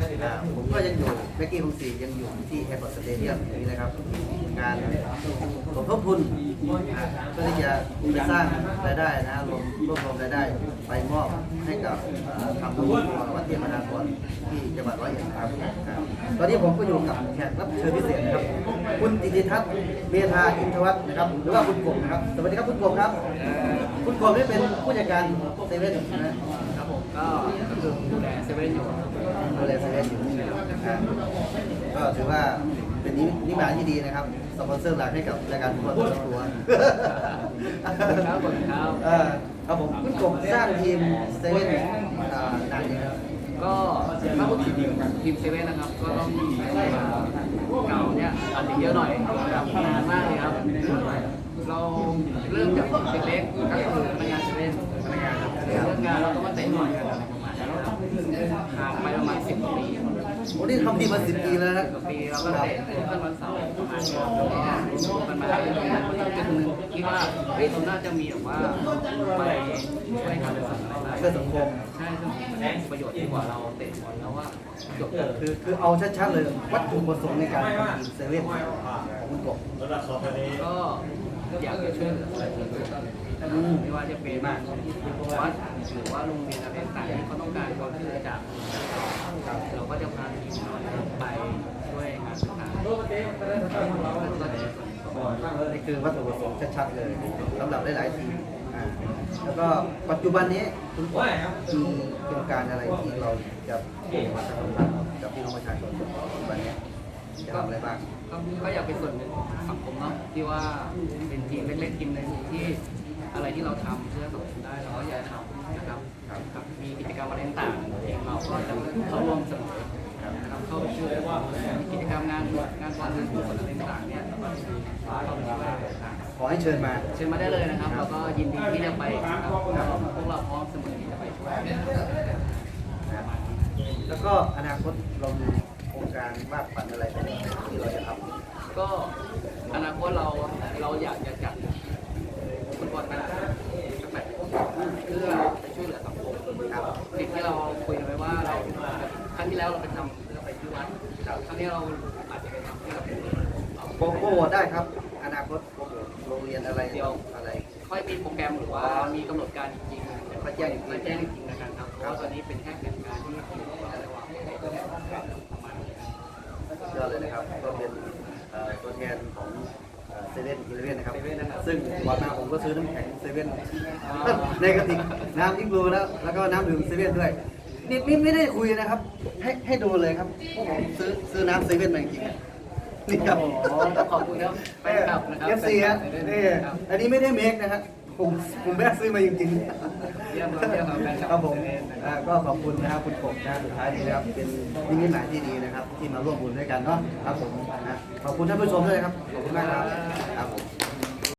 อ่าผมก็ยังอยู่เบกกี้คงสียังอยู่ที่แอร์พอร์ตสเตเดียมนี่นะครับงานสมทบทุนอ่าเพื่อที่จะจะสร้างรายได้นะรวมรวบรวมรายได้ไปมอบให้กับอ่าทำบุญวัดเทียนมนาครที่จังหวัดร้อยเอ็ดครับครับ ตอนนี้ผมก็อยู่กับแขกรับเชิญพิเศษนะครับ คุณติติทัศน์เมธาอินทวัฒน์นะครับ หรือว่าคุณกบนะครับ สวัสดีครับคุณกบครับ คุณกบนี่เป็นผู้จัดการเซเว่นนะ ครับผมก็ก็คือดูแลเซเว่นอยู่ดูแลเซเว่นอยู่นะครับก็ถือว่าเป็นนินิมิตที่ดีนะครับ สปอนเซอร์หลักให้กับรายการทุกคนทุกตัวครับผมครับเออครับผมคุณกบสร้างทีมเซเว่นอ่านานยังครับก็ถ้าพูดถึงทีมเซเว่นนะครับ ก็ต้องมีเก่าเนี่ยอาจจะเยอะหน่อยนะครับนานมากเลยครับ เราเริ่มจากเล็กๆก็คือพนักงานเซเว่นพนักงานครับเรื่อ งานเราก็มาเตะหน่อยกันอะไรประมาณนั้นครับห่างไปประมาณสิบปีโอ้นี่ทำทีมาสิบปีแล้วนะกว่าปีเราก็เตะทุกวันเสาร์ประมาณนี้ครับมันมาเรื่อยๆจนหนึ่งคิดว่าเฮ้ยเราน่าจะมีแบบว่าไปช่วยการศึกษาอะไรเพื่อสังคมใช่ซึ่งมันได้ประโยชน์ดีกว่าเราเตะบอลแล้วว่าจบคือคือเอาชัดๆเลยวัตถุประสงค์ในการทำเซเว่นของคุณกบก็ อยากจะช่วยเหลือประชาชนไม่ว่าจะเป็นวัดหรือว่าโรงเรียนอะไรต่างๆที่เขาต้องการความช่วยเหลือจากเราก็จะพาทีมไปช่วยงานต่างๆนี่คือวัตถุประสงค์ชัดๆเลยสำหรับหลายๆทีมแล้วก็ปัจจุบันนี้คุณกบมีโครงการอะไรที่เราจะโปรโมทสัมพันธ์กับพี่น้องประชาชนปัจจุบันนี้ จะทำอะไรบ้างก็ก็อยากเป็นส่วนหนึ่งของสังคมเนาะที่ว่าเป็นทีมเล็กๆทีมหนึ่งที่อะไรที่เราทำเพื่อสังคมได้เราก็อยากทำนะครับครับมีกิจกรรมอะไรต่างๆเองเราก็จะเข้าร่วมเสมอนะครับเข้าไปช่วยมีกิจกรรมงานงานวันงานกุศลอะไรต่างๆเนี่ยเราก็เข้าไปช่วยต่างขอให้เชิญมา ๆเชิญมาได้เลยนะครับเราก็ยินดีที่จะไปนะครับพวกเราพร้อมเสมอที่จะไปช่วยนะแล้วก็อนาคตเรามี โครงการวาดฝันอะไรไหมที่เราจะทำก็อนาคตเราเราอยากจะจัดฟุตบอลกันสักแมตช์เพื่อไปช่วยเหลือสังคมครับสิ่งที่เราคุยกันไว้ว่าเราครั้งที่แล้วเราไปทำเพื่อไปที่วัดครั้งนี้เราอาจจะไปทำเพื่อเป็นโปรโปรโมทได้ครับ อนาคตโปรโมทโรงเรียนอะไรอะไร ค่อยมีโปรแกรมหรือว่ามีกำหนดการจริงๆเดี๋ยวค่อยแจ้งอีกทีแจ้งอีกทีนะครับเพราะว่าตอนนี้เป็นแค่แผนการที่ ตัวแทนของเซเว่นอีเลเว่นนะครับเซเว่นนะครับ ซึ่งก่อนมาผมก็ซื้อน้ำแข็งเซเว่นในกระติกน้ำอิงบลูแล้วแล้วก็น้ำดื่มเซเว่นด้วยนี่นี่ไม่ได้คุยนะครับ ให้ให้ดูเลยครับพวกผมซื้อซื้อน้ำเซเว่นมาจริงๆอะนี่ครับโอ้โหขอบคุณครับแฟนคลับนะครับเอฟซีฮะแฟนคลับนี่ครับอันนี้ไม่ได้เมคนะครับผมผมแม่ซื้อมาจริงๆ เยี่ยมครับเยี่ยมแฟนคลับครับผมเซเว่นะครับอ่าก็ขอบคุณนะครับคุณกบนะสุดท้ายนี้นะครับเป็นนิมิตหมายที่ดีนะครับ ที่มาร่วมบุญด้วยกันเนาะครับผมนะขอบคุณท่านผู้ชมด้วยครับขอบคุณมากครับครับผม